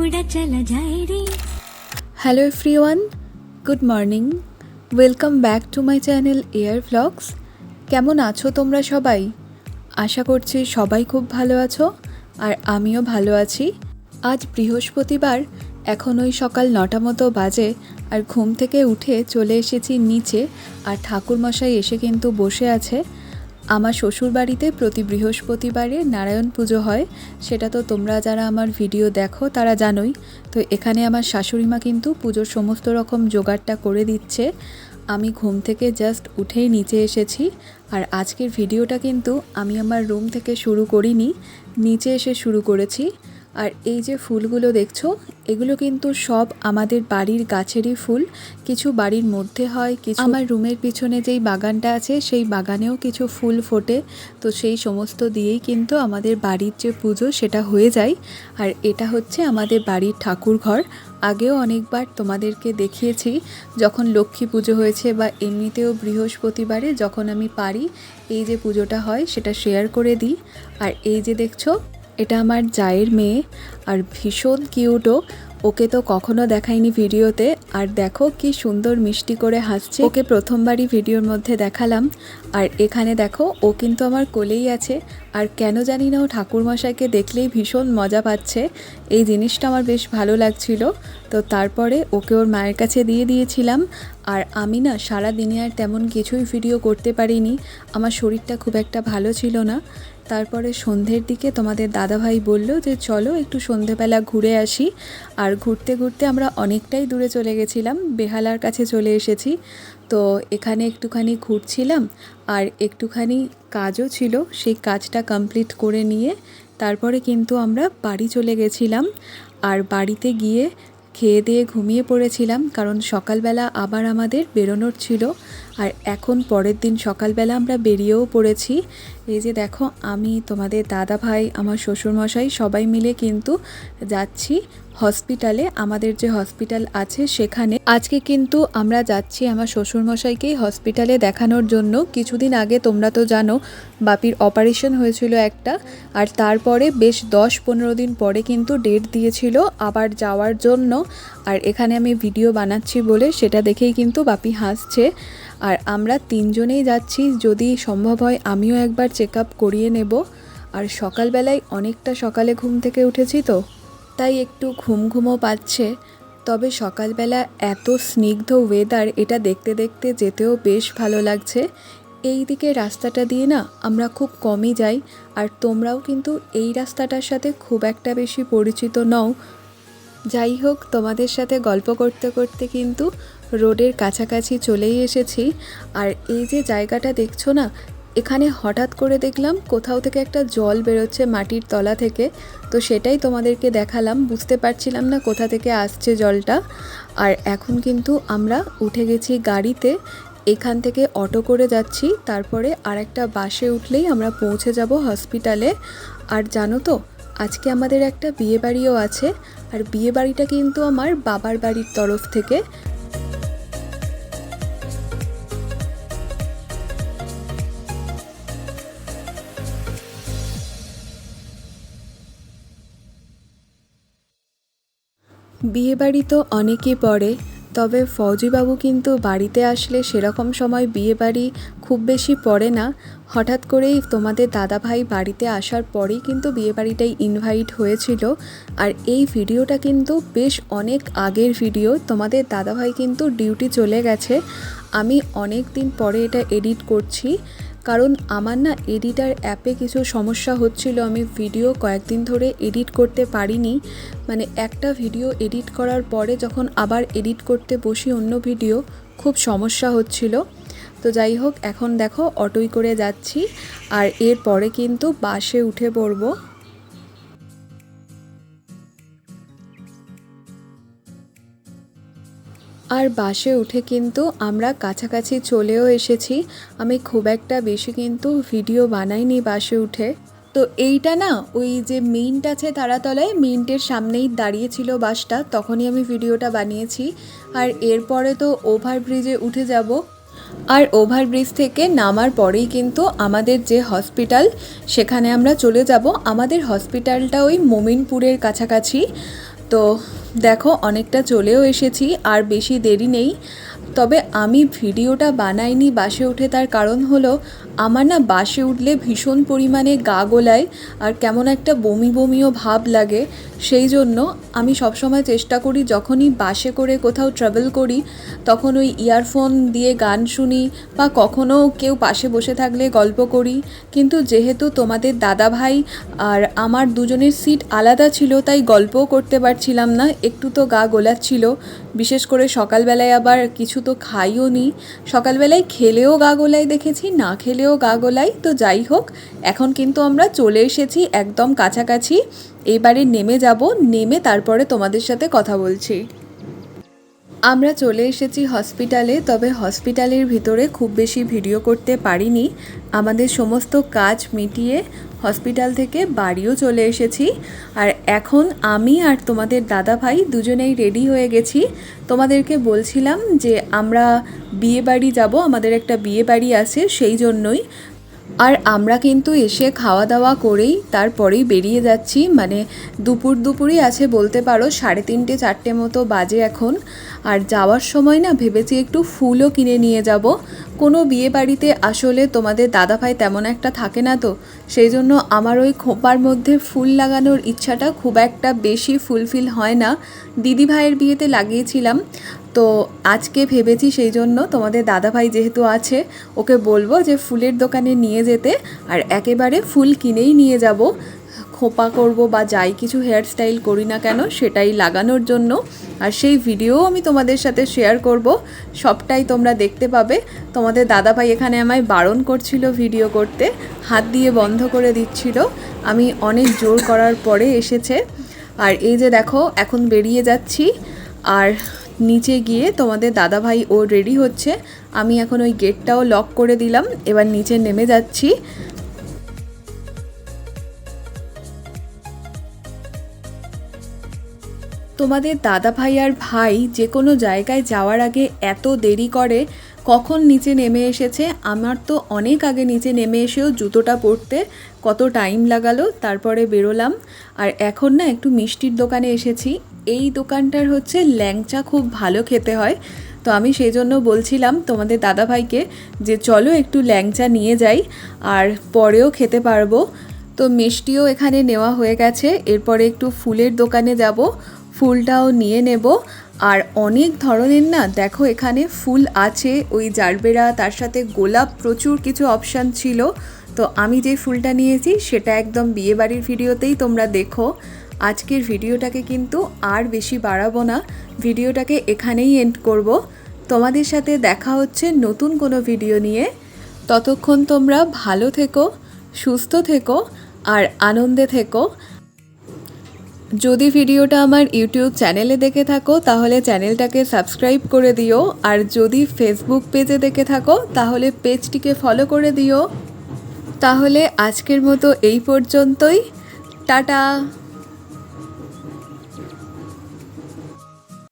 উড়া চলা যায় রে hello everyone good morning welcome back to my channel Air Vlogs কেমন আছো তোমরা সবাই? আশা করছি সবাই খুব ভালো আছো, আর আমিও ভালো আছি। আজ বৃহস্পতিবার, এখন ওই সকাল নটা মতো বাজে, আর ঘুম থেকে উঠে চলে এসেছি নিচে, আর ঠাকুরমশাই এসে কিন্তু বসে আছে। আমার শ্বশুর বাড়িতে প্রতি বৃহস্পতিবারে নারায়ণ পুজো হয়। সেটা তো তোমরা যারা আমার ভিডিও দেখো তারা জানোই। তো এখানে আমার শাশুড়িমা কিন্তু পুজোর সমস্ত রকম জোগাড়টা করে দিচ্ছে। আমি ঘুম থেকে জাস্ট উঠেই নিচে এসেছি। আর আজকের ভিডিওটা কিন্তু আমি আমার রুম থেকে শুরু করিনি, নিচে এসে শুরু করেছি। আর এই যে ফুলগুলো দেখছ, এগুলো কিন্তু সব আমাদের বাড়ির গাছেরই ফুল। কিছু বাড়ির মধ্যে হয়, কিছু আমার রুমের পিছনে যেই বাগানটা আছে, সেই বাগানেও কিছু ফুল ফোটে। তো সেই সমস্ত দিয়েই কিন্তু আমাদের বাড়ির যে পুজো, সেটা হয়ে যায়। আর এটা হচ্ছে আমাদের বাড়ির ঠাকুর ঘর। আগেও অনেকবার তোমাদেরকে দেখিয়েছি, যখন লক্ষ্মী পুজো হয়েছে বা এমনিতেও বৃহস্পতিবারে যখন আমি পারি, এই যে পুজোটা হয়, সেটা শেয়ার করে দিই। আর এই যে দেখছ এটা আমার জায়ের মেয়ে আর ভীষণ কিউটও। ওকে তো কখনো দেখাইনি ভিডিওতে। আর দেখো কি সুন্দর মিষ্টি করে হাসছে। ওকে প্রথমবারই ভিডিওর মধ্যে দেখালাম। আর এখানে দেখো, ও কিন্তু আমার কোলেই আছে। আর কেন জানি না ও ঠাকুরমশাইকে দেখলেই ভীষণ মজা পাচ্ছে। এই জিনিসটা আমার বেশ ভালো লাগছিল। তো তারপরে ওকে ওর মায়ের কাছে দিয়ে দিয়েছিলাম। আর আমি না সারা দিনে আর তেমন কিছুই ভিডিও করতে পারিনি। আমার শরীরটা খুব একটা ভালো ছিল না। তারপরে সন্ধ্যের দিকে তোমাদের দাদাভাই বলল যে, চলো একটু সন্ধেবেলা ঘুরে আসি। আর ঘুরতে ঘুরতে আমরা অনেকটাই দূরে চলে গেছিলাম। বেহালার কাছে চলে এসেছি। তো এখানে একটুখানি ঘুরছিলাম আর একটুখানি কাজও ছিল, সেই কাজটা কমপ্লিট করে নিয়ে তারপরে কিন্তু আমরা বাড়ি চলে গেছিলাম আর বাড়িতে গিয়ে খেয়ে দিয়ে ঘুমিয়ে পড়েছিলাম কারণ সকালবেলা আবার আমাদের বেরোনোর ছিল। আর এখন পরের দিন সকালবেলা আমরা বেরিয়েও পড়েছি। এই যে দেখো, আমি, তোমাদের দাদা ভাই আমার শ্বশুরমশাই সবাই মিলে কিন্তু যাচ্ছি হসপিটালে। আমাদের যে হসপিটাল আছে সেখানে। আজকে কিন্তু আমরা যাচ্ছি আমার শ্বশুরমশাইকেই হসপিটালে দেখানোর জন্য। কিছুদিন আগে তোমরা তো জানো, বাপির অপারেশন হয়েছিল একটা। আর তারপরে বেশ দশ পনেরো দিন পরে কিন্তু ডেট দিয়েছিল আবার যাওয়ার জন্য। আর এখানে আমি ভিডিও বানাচ্ছি বলে সেটা দেখেই কিন্তু বাপি হাসছে। আর আমরা তিনজনেই যাচ্ছি, যদি সম্ভব হয় আমিও একবার চেক আপ করিয়ে নেব। আর সকালবেলায় অনেকটা সকালে ঘুম থেকে উঠেছি তো, তাই একটু ঘুম ঘুমও পাচ্ছে। তবে সকালবেলা এত স্নিগ্ধ ওয়েদার এটা দেখতে দেখতে যেতেও বেশ ভালো লাগছে। এই দিকে রাস্তাটা দিয়ে না আমরা খুব কমই যাই, আর তোমরাও কিন্তু এই রাস্তাটার সাথে খুব একটা বেশি পরিচিত নও। যাই হোক, তোমাদের সাথে গল্প করতে করতে কিন্তু রোডের কাছাকাছি চলেই এসেছি। আর এই যে জায়গাটা দেখছ না, এখানে হঠাৎ করে দেখলাম কোথাও থেকে একটা জল বেরোচ্ছে মাটির তলা থেকে। তো সেটাই তোমাদেরকে দেখালাম, বুঝতে পারছিলাম না কোথা থেকে আসছে জলটা। আর এখন কিন্তু আমরা উঠে গেছি গাড়িতে, এখান থেকে অটো করে যাচ্ছি, তারপরে আর একটা বাসে উঠলেই আমরা পৌঁছে যাব হসপিটালে। আর জানো তো আজকে আমাদের একটা বিয়ে বাড়িও আছে, আর বিয়ে বাড়িটা কিন্তু আমার বাবার বাড়ির তরফ থেকে। বিয়েবাড়ি তো অনেকই পড়ে তবে ফৌজিবাবু কিন্তু বাড়িতে আসলে সেরকম সময় বিয়ে বাড়ি খুব বেশি পড়ে না। হঠাৎ করেই তোমাদের দাদাভাই বাড়িতে আসার পরেই কিন্তু বিয়ে বাড়িটাই ইনভাইট হয়েছিল। আর এই ভিডিওটা কিন্তু বেশ অনেক আগের ভিডিও। তোমাদের দাদাভাই কিন্তু ডিউটি চলে গেছে। আমি অনেক দিন পরে এটা এডিট করছি, কারণ আমার না এডিটার অ্যাপে কিছু সমস্যা হচ্ছিল, আমি ভিডিও কয়েকদিন ধরে এডিট করতে পারিনি। মানে একটা ভিডিও এডিট করার পরে যখন আবার এডিট করতে বসি অন্য ভিডিও খুব সমস্যা হচ্ছিল। তো যাই হোক, এখন দেখো অটোই করে যাচ্ছি। আর এরপরে কিন্তু বাসে উঠে পড়ব। আর বাসে উঠে কিন্তু আমরা কাছাকাছি চলেও এসেছি। আমি খুব একটা বেশি কিন্তু ভিডিও বানাইনি বাসে উঠে। তো এইটা না, ওই যে মিন্ট আছে তারাতলায়, মিন্টের সামনেই দাঁড়িয়েছিল বাসটা, তখনই আমি ভিডিওটা বানিয়েছি। আর এরপরে তো ওভারব্রিজে উঠে যাব। আর ওভারব্রিজ থেকে নামার পরেই কিন্তু আমাদের যে হসপিটাল, সেখানে আমরা চলে যাব। আমাদের হসপিটালটা ওই মোমিনপুরের কাছাকাছি। তো দেখো, অনেকটা চলেও এসেছি, আর বেশি দেরি নেই। তবে আমি ভিডিওটা বানাইনি, বাসে উঠে তার কারণ হলো আমার না বাসে উঠলে ভীষণ পরিমাণে গা গোলায় আর কেমন একটা বমি বমিও ভাব লাগে। সেই জন্য আমি সবসময় চেষ্টা করি যখনই বাসে করে কোথাও ট্রাভেল করি, তখন ওই ইয়ারফোন দিয়ে গান শুনি বা কখনো কেউ পাশে বসে থাকলে গল্প করি। কিন্তু যেহেতু তোমাদের দাদা ভাই আর আমার দুজনের সিট আলাদা ছিল, তাই গল্পও করতে পারছিলাম না, একটু তো গা গোলাচ্ছিল। বিশেষ করে সকালবেলায় আবার কিছু তো খাইও নি সকালবেলায় খেলেও গা গোলাই দেখেছি, না খেলেও গা গোলাই, তো যাই হোক, এখন কিন্তু আমরা চলে এসেছি একদম কাছাকাছি। এবারে নেমে যাব, নেমে তারপরে তোমাদের সাথে কথা বলছি। আমরা চলে এসেছি হসপিটালে, তবে হসপিটালের ভিতরে খুব বেশি ভিডিও করতে পারিনি। আমাদের সমস্ত কাজ মিটিয়ে হসপিটাল থেকে বাড়িও চলে এসেছি। আর এখন আমি আর তোমাদের দাদা ভাই দুজনেই রেডি হয়ে গেছি। তোমাদেরকে বলছিলাম যে আমরা বিয়ে বাড়ি যাব, আমাদের একটা বিয়ে বাড়ি আছে সেই জন্যই। আর আমরা কিন্তু এসে খাওয়া দাওয়া করেই তারপরেই বেরিয়ে যাচ্ছি। মানে দুপুর দুপুরই আছে বলতে পারো, সাড়ে তিনটে চারটে মতো বাজে এখন। আর যাওয়ার সময় না ভেবেছি একটু ফুলও কিনে নিয়ে যাব। কোনো বিয়ে বাড়িতে আসলে তোমাদের দাদাভাই তেমন একটা থাকে না তো, সেই জন্য আমার ওই খোপার মধ্যে ফুল লাগানোর ইচ্ছাটা খুব একটা বেশি ফুলফিল হয় না। দিদি ভাইয়ের বিয়েতে লাগিয়েছিলাম, তো আজকে ভেবেছি সেই জন্য তোমাদের দাদাভাই যেহেতু আছে, ওকে বলব যে ফুলের দোকানে নিয়ে যেতে, আর একেবারে ফুল কিনেই নিয়ে যাব। খোপা করব বা যাই কিছু হেয়ার স্টাইল করি না কেন, সেটাই লাগানোর জন্য। আর সেই ভিডিও আমি তোমাদের সাথে শেয়ার করব। সবটাই তোমরা দেখতে পাবে। তোমাদের দাদাভাই এখানে আমায় বারণ করছিল ভিডিও করতে। হাত দিয়ে বন্ধ করে দিচ্ছিল। আমি অনেক জোর করার পরে এসেছে। আর এই যে দেখো, এখন বেরিয়ে যাচ্ছি। আর নিচে গিয়ে তোমাদের দাদাভাই ও রেডি হচ্ছে। আমি এখন ওই গেটটাও লক করে দিলাম। এবার নিচে নেমে যাচ্ছি। তোমাদের দাদা ভাই আর ভাই যে কোনো জায়গায় যাওয়ার আগে এত দেরি করে কখন নিচে নেমে এসেছে? আমার তো অনেক আগে নিচে নেমে এসেও জুতোটা পরতে কত টাইম লাগালো, তারপরে বেরোলাম। আর এখন না একটু মিষ্টির দোকানে এসেছি। এই দোকানটার হচ্ছে ল্যাংচা খুব ভালো খেতে হয়। তো আমি সেই জন্য বলছিলাম তোমাদের দাদাভাইকে যে চলো একটু ল্যাংচা নিয়ে যাই আর পরেও খেতে পারব। তো মিষ্টিও এখানে নেওয়া হয়ে গেছে। এরপরে একটু ফুলের দোকানে যাব। ফুলটাও নিয়ে নেব। আর অনেক ধরনের না, দেখো এখানে ফুল আছে, ওই জারবেরা, তার সাথে গোলাপ প্রচুর কিছু অপশান ছিল। তো আমি যে ফুলটা নিয়েছি, সেটা একদম বিয়েবাড়ির ভিডিওতেই তোমরা দেখো। আজকের ভিডিওটাকে কিন্তু আর বেশি বাড়াবো না, ভিডিওটাকে এখানেই এন্ড করব। তোমাদের সাথে দেখা হচ্ছে নতুন কোনো ভিডিও নিয়ে। ততক্ষণ তোমরা ভালো থেকো, সুস্থ থেকো, আর আনন্দে থেকো। যদি ভিডিওটা আমার ইউটিউব চ্যানেলে দেখে থাকো, তাহলে চ্যানেলটাকে সাবস্ক্রাইব করে দিও। আর যদি ফেসবুক পেজে দেখে থাকো, তাহলে পেজটিকে ফলো করে দিও। তাহলে আজকের মতো এই পর্যন্তই। টাটা!